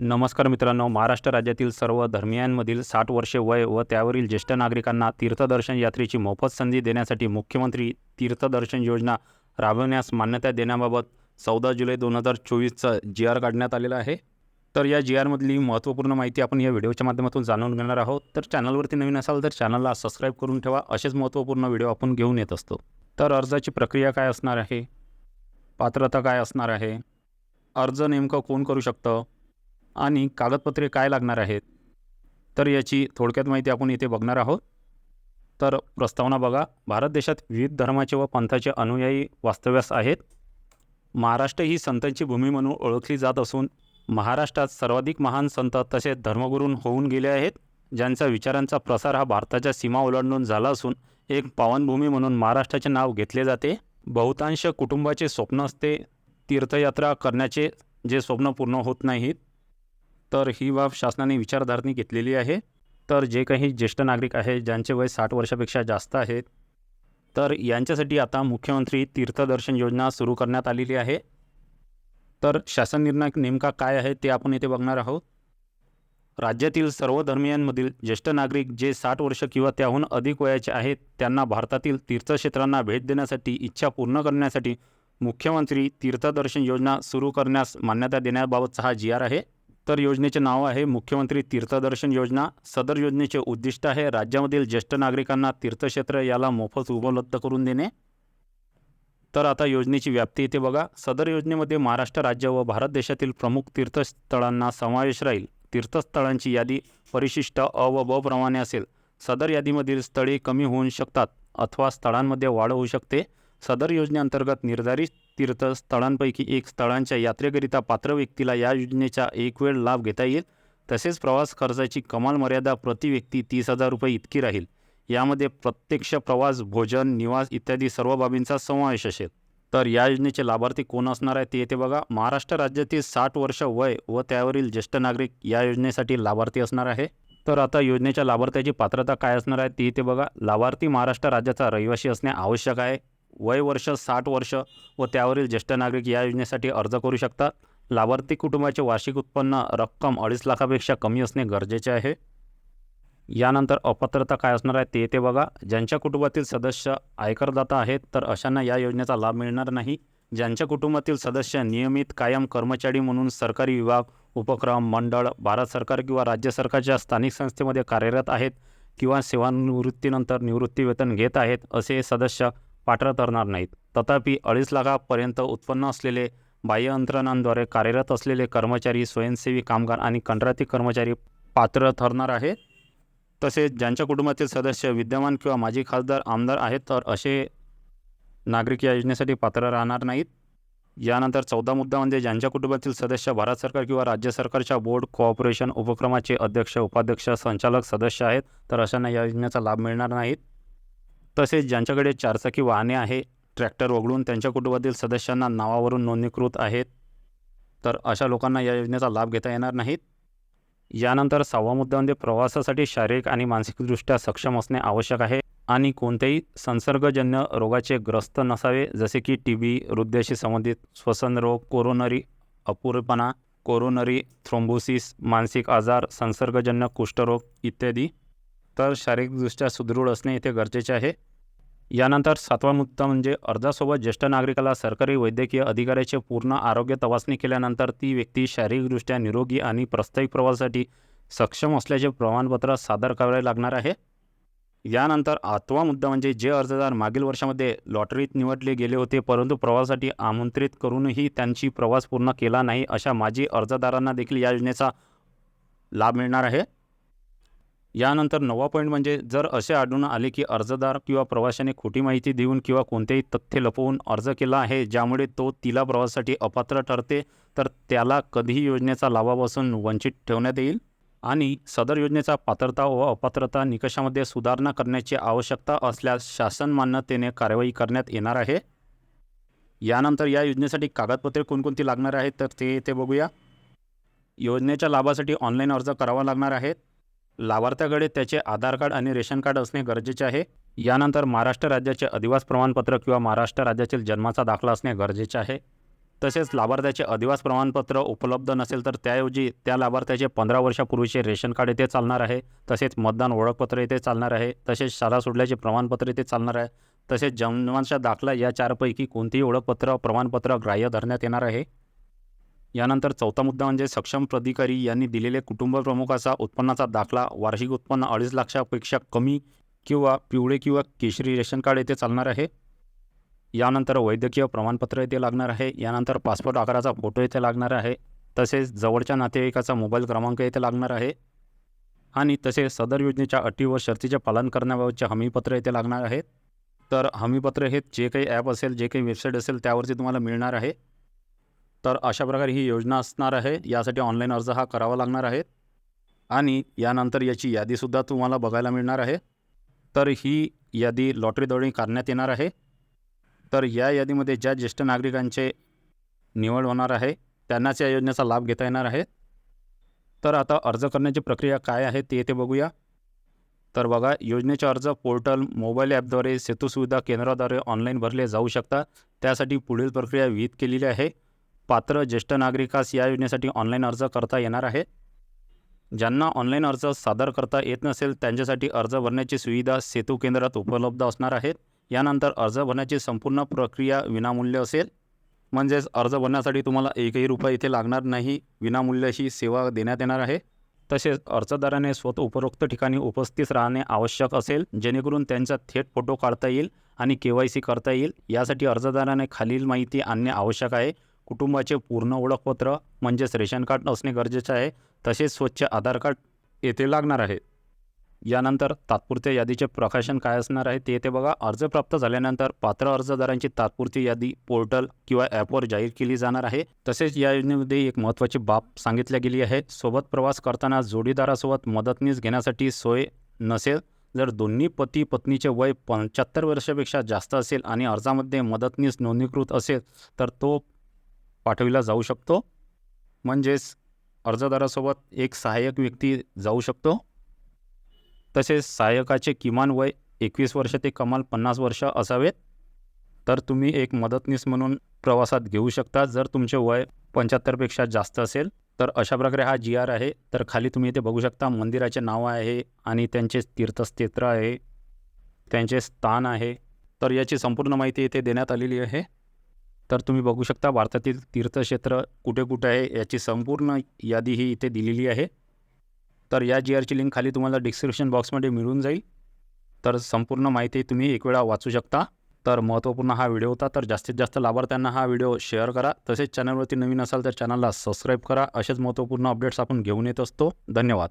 नमस्कार मित्रांनो महाराष्ट्र राज्यातील सर्व धर्मियांमधील साठ वर्षे वय व त्यावरील ज्येष्ठ नागरिकांना तीर्थदर्शन यात्रेची मोफत संधी देण्यासाठी मुख्यमंत्री तीर्थदर्शन योजना राबवण्यास मान्यता देण्याबाबत चौदा जुलै दोन हजार चोवीसचं जी आर काढण्यात आलेलं आहे. तर या जी आरमधली महत्त्वपूर्ण माहिती आपण या व्हिडिओच्या माध्यमातून जाणून घेणार आहोत. तर चॅनलवरती नवीन असाल तर चॅनलला सबस्क्राईब करून ठेवा. असेच महत्त्वपूर्ण व्हिडिओ आपण घेऊन येत असतो. तर अर्जाची प्रक्रिया काय असणार आहे? पात्रता काय असणार आहे? अर्ज नेमकं कोण करू शकतं? आणि कागदपत्रे काय लागणार आहेत? तर याची थोडक्यात माहिती आपण इथे बघणार आहोत. तर प्रस्तावना बघा भारत देशात विविध धर्माचे व पंथाचे अनुयायी वास्तव्यास आहेत. महाराष्ट्र ही संतांची भूमी म्हणून ओळखली जात असून महाराष्ट्रात सर्वाधिक महान संत तसेच धर्मगुरू होऊन गेले आहेत ज्यांचा विचारांचा प्रसार हा भारताच्या सीमा ओलांडून झाला असून एक पावनभूमी म्हणून महाराष्ट्राचे नाव घेतले जाते. बहुतांश कुटुंबाचे स्वप्न असते तीर्थयात्रा करण्याचे जे स्वप्न पूर्ण होत नाहीत. तर ही बाब शासनाने विचारधारणी घेतलेली आहे. तर जे काही ज्येष्ठ नागरिक आहे ज्यांचे वय साठ वर्षापेक्षा जास्त आहेत तर यांच्यासाठी आता मुख्यमंत्री तीर्थदर्शन योजना सुरू करण्यात आलेली आहे. तर शासन निर्णय नेमका काय आहे ते आपण येथे बघणार आहोत. राज्यातील सर्व धर्मियांमधील ज्येष्ठ नागरिक जे साठ वर्ष किंवा त्याहून अधिक वयाचे आहेत त्यांना भारतातील तीर्थक्षेत्रांना भेट देण्यासाठी इच्छा पूर्ण करण्यासाठी मुख्यमंत्री तीर्थदर्शन योजना सुरू करण्यास मान्यता देण्याबाबतचा हा जी आर आहे. तर योजनेचे नाव आहे मुख्यमंत्री तीर्थदर्शन योजना. सदर योजनेचे उद्दिष्ट आहे राज्यामधील ज्येष्ठ नागरिकांना तीर्थक्षेत्र याला मोफत उपलब्ध करून देणे. तर आता योजनेची व्याप्ती येते बघा. सदर योजनेमध्ये महाराष्ट्र राज्य व भारत देशातील प्रमुख तीर्थस्थळांना समावेश राहील. तीर्थस्थळांची यादी परिशिष्ट अ व ब प्रमाणे असेल. सदर यादीमधील स्थळे कमी होऊ शकतात अथवा स्थळांमध्ये वाढ होऊ शकते. सदर योजनेअंतर्गत निर्धारित तीर्थस्थळांपैकी एक स्थळांच्या यात्रेकरिता पात्र व्यक्तीला या योजनेचा एक वेळ लाभ घेता येईल. तसेच प्रवास खर्चाची कमाल मर्यादा प्रति व्यक्ती तीस हजार रुपये इतकी राहील. यामध्ये प्रत्यक्ष प्रवास भोजन निवास इत्यादी सर्व बाबींचा समावेश असेल. तर या योजनेचे लाभार्थी कोण असणार आहे ते येथे बघा. महाराष्ट्र राज्यातील साठ वर्ष वय व त्यावरील ज्येष्ठ नागरिक या योजनेसाठी लाभार्थी असणार आहे. तर आता योजनेच्या लाभार्थ्याची पात्रता काय असणार आहे ते येथे बघा. लाभार्थी महाराष्ट्र राज्याचा रहिवासी असणे आवश्यक आहे. वय वर्ष साठ वर्ष व त्यावरील ज्येष्ठ नागरिक या योजनेसाठी अर्ज करू शकतात लाभार्थी कुटुंबाचे वार्षिक उत्पन्न रक्कम अडीच लाखापेक्षा कमी असणे गरजेचे आहे. यानंतर अपात्रता काय असणार आहे ते ते बघा. ज्यांच्या कुटुंबातील सदस्य आयकरदाता आहेत तर अशांना या योजनेचा लाभ मिळणार नाही. ज्यांच्या कुटुंबातील सदस्य नियमित कायम कर्मचारी म्हणून सरकारी विभाग उपक्रम मंडळ भारत सरकार किंवा राज्य सरकारच्या स्थानिक संस्थेमध्ये कार्यरत आहेत किंवा सेवानिवृत्तीनंतर निवृत्ती वेतन घेत आहेत असे सदस्य पात्र ठरणार नाहीत. तथापि अडीच लाखापर्यंत उत्पन्न असलेले बाह्य यंत्रणांद्वारे कार्यरत असलेले कर्मचारी स्वयंसेवी कामगार आणि कंत्राटी कर्मचारी पात्र ठरणार आहेत. तसेच ज्यांच्या कुटुंबातील सदस्य विद्यमान किंवा माजी खासदार आमदार आहेत तर असे नागरिक या योजनेसाठी पात्र राहणार नाहीत. यानंतर चौदा मुद्दा म्हणजे ज्यांच्या कुटुंबातील सदस्य भारत सरकार किंवा राज्य सरकारच्या बोर्ड कोऑपरेशन उपक्रमाचे अध्यक्ष उपाध्यक्ष संचालक सदस्य आहेत तर अशांना या योजनेचा लाभ मिळणार नाहीत. तसेच ज्यांच्याकडे चारचाकी वाहने आहे ट्रॅक्टर वगळून त्यांच्या कुटुंबातील सदस्यांना नावावरून नोंदणीकृत आहेत तर अशा लोकांना या योजनेचा लाभ घेता येणार नाहीत? यानंतर सहावा मुद्दा म्हणजे प्रवासासाठी शारीरिक आणि मानसिकदृष्ट्या सक्षम असणे आवश्यक आहे आणि कोणत्याही संसर्गजन्य रोगाचे ग्रस्त नसावे जसे की टी बी हृदयाशी संबंधित श्वसन रोग कोरोनरी अपुरेपणा कोरोनरी थ्रोम्बोसिस मानसिक आजार संसर्गजन्य कुष्ठरोग इत्यादी. तर शारीरिकदृष्ट्या सुदृढ असणे इथे गरजेचे आहे. यानंतर सातवा मुद्दा म्हणजे अर्जासोबत ज्येष्ठ नागरिकाला सरकारी वैद्यकीय अधिकाऱ्याचे पूर्ण आरोग्य तपासणी केल्यानंतर ती व्यक्ती शारीरिकदृष्ट्या निरोगी आणि प्रस्ताविक प्रवासासाठी सक्षम असल्याचे प्रमाणपत्र सादर करावे लागणार आहे. यानंतर आठवा मुद्दा म्हणजे जे अर्जदार मागील वर्षामध्ये लॉटरीत निवडले गेले होते परंतु प्रवासासाठी आमंत्रित करूनही त्यांची प्रवास पूर्ण केला नाही अशा माजी अर्जदारांना देखील या योजनेचा लाभ मिळणार आहे. यानंतर नववा पॉईंट म्हणजे जर असे आढळून आले की अर्जदार किंवा प्रवाशाने खोटी माहिती देऊन किंवा कोणतेही तथ्य लपवून अर्ज केला आहे ज्यामुळे तो तिला प्रवासासाठी अपात्र ठरते तर त्याला कधीही योजनेचा लाभापासून वंचित ठेवण्यात येईल. आणि सदर योजनेचा पात्रता व अपात्रता निकषामध्ये सुधारणा करण्याची आवश्यकता असल्यास शासन मान्यतेने कार्यवाही करण्यात येणार आहे. यानंतर या योजनेसाठी कागदपत्रे कोणकोणती लागणार आहेत तर ते ते बघूया. योजनेच्या लाभासाठी ऑनलाईन अर्ज करावा लागणार आहे. लाभार्थ्याकडे त्याचे आधार कार्ड आणि रेशन कार्ड असणे गरजेचे आहे. यानंतर महाराष्ट्र राज्याचे अधिवास प्रमाणपत्र किंवा महाराष्ट्र राज्यातील जन्माचा दाखला असणे गरजेचे आहे. तसेच लाभार्थ्याचे अधिवास प्रमाणपत्र उपलब्ध नसेल तर त्याऐवजी त्या लाभार्थ्याचे पंधरा वर्षापूर्वीचे रेशन कार्ड येथे चालणार आहे. तसेच मतदान ओळखपत्र येथे चालणार आहे. तसेच शाळा सोडल्याचे प्रमाणपत्र येथे चालणार आहे. तसेच जन्माचा दाखला या चारपैकी कोणतेही ओळखपत्र प्रमाणपत्र ग्राह्य धरण्यात येणार आहे. यानंतर चौथा मुद्दा म्हणजे सक्षम प्राधिकारी यांनी दिलेले कुटुंब प्रमुखाचा उत्पन्नाचा दाखला वार्षिक उत्पन्न अडीच लाखापेक्षा कमी किंवा पिवळे किंवा केशरी रेशन कार्ड येथे चालणार आहे. यानंतर वैद्यकीय प्रमाणपत्र येथे लागणार आहे. यानंतर पासपोर्ट आकाराचा फोटो येथे लागणार आहे. तसेच जवळच्या नातेवाईकाचा मोबाईल क्रमांक येथे लागणार आहे. आणि तसेच सदर योजनेच्या अटी व शर्तीचे पालन करण्याबाबतचे हमीपत्र येथे लागणार आहेत तर हमीपत्र हे जे काही ॲप असेल जे काही वेबसाईट असेल त्यावरती तुम्हाला मिळणार आहे. तर अशा प्रकारे ही योजना असणार आहे. यासाठी ऑनलाईन अर्ज हा करावा लागणार आहे. आणि यानंतर याची यादीसुद्धा तुम्हाला बघायला मिळणार आहे. तर ही यादी लॉटरीद्वारे काढण्यात येणार आहे. तर या यादीमध्ये ज्या ज्येष्ठ नागरिकांचे निवड होणार आहे त्यांनाच या योजनेचा लाभ घेता येणार आहे. तर आता अर्ज करण्याची प्रक्रिया काय आहे ते येथे बघूया. तर बघा योजनेचे अर्ज पोर्टल मोबाईल ॲपद्वारे सेतू सुविधा केंद्राद्वारे ऑनलाईन भरले जाऊ शकतात. त्यासाठी पुढील प्रक्रिया विहित केलेली आहे. पात्र ज्येष्ठ नागरिकास या योजनेसाठी ऑनलाईन अर्ज करता येणार आहे? ज्यांना ऑनलाईन अर्ज सादर करता येत नसेल त्यांच्यासाठी अर्ज भरण्याची सुविधा सेतू केंद्रात उपलब्ध असणार आहेत. यानंतर अर्ज भरण्याची संपूर्ण प्रक्रिया विनामूल्य असेल? म्हणजेच अर्ज भरण्यासाठी तुम्हाला एकही रुपया इथे लागणार नाही विनामूल्य ही सेवा देण्यात येणार आहे. तसेच अर्जदाराने स्वतः उपरोक्त ठिकाणी उपस्थित राहणे आवश्यक असेल जेणेकरून त्यांचा थेट फोटो काढता येईल आणि के वाय सी करता येईल. यासाठी अर्जदाराने खालील माहिती आणणे आवश्यक आहे. कुटुंबाचे पूर्ण ओळखपत्र म्हणजेच रेशन कार्ड असणे गरजेचे आहे तसेच स्वच्छ आधार कार्ड येथे लागणार आहे. यानंतर तात्पुरत्या यादीचे प्रकाशन काय असणार आहे ते येथे बघा. अर्ज प्राप्त झाल्यानंतर पात्र अर्जदारांची तात्पुरती यादी पोर्टल किंवा ॲपवर जाहीर केली जाणार आहे. तसेच या योजनेमध्ये एक महत्त्वाची बाब सांगितल्या गेली आहे. सोबत प्रवास करताना जोडीदारासोबत मदतनीस घेण्यासाठी सोय नसेल जर दोन्ही पती पत्नीचे वय पंच्याहत्तर वर्षापेक्षा जास्त असेल आणि अर्जामध्ये मदतनीस नोंदणीकृत असेल तर तो पाठविला जाऊ शकतो? म्हणजेच अर्जदारासोबत एक सहाय्यक व्यक्ती जाऊ शकतो? तसेच सहाय्यकाचे किमान वय एकवीस वर्ष ते कमाल पन्नास वर्ष असावेत? तर तुम्ही एक मदतनीस म्हणून प्रवासात घेऊ शकता. जर तुमचे वय पंच्याहत्तरपेक्षा जास्त असेल तर अशा प्रकारे हा जी आर आहे. तर खाली तुम्ही इथे बघू शकता मंदिराचे नाव आहे आणि त्यांचे तीर्थक्षेत्र आहे त्यांचे स्थान आहे. तर याची संपूर्ण माहिती इथे देण्यात आलेली आहे. तर तुम्ही बघू शकता भारतातील तीर्थक्षेत्र कुठे कुठे आहे याची संपूर्ण यादी ही इथे दिलेली आहे. तर या जी आरची लिंक खाली तुम्हाला डिस्क्रिप्शन बॉक्समध्ये मिळून जाईल. तर संपूर्ण माहिती तुम्ही एक वेळा वाचू शकता. तर महत्त्वपूर्ण हा व्हिडिओ होता तर जास्तीत जास्त लाभार्थ्यांना हा व्हिडिओ शेअर करा. तसेच चॅनलवरती नवीन असाल तर चॅनलला सबस्क्राईब करा. असेच महत्त्वपूर्ण अपडेट्स आपण घेऊन येत असतो. धन्यवाद.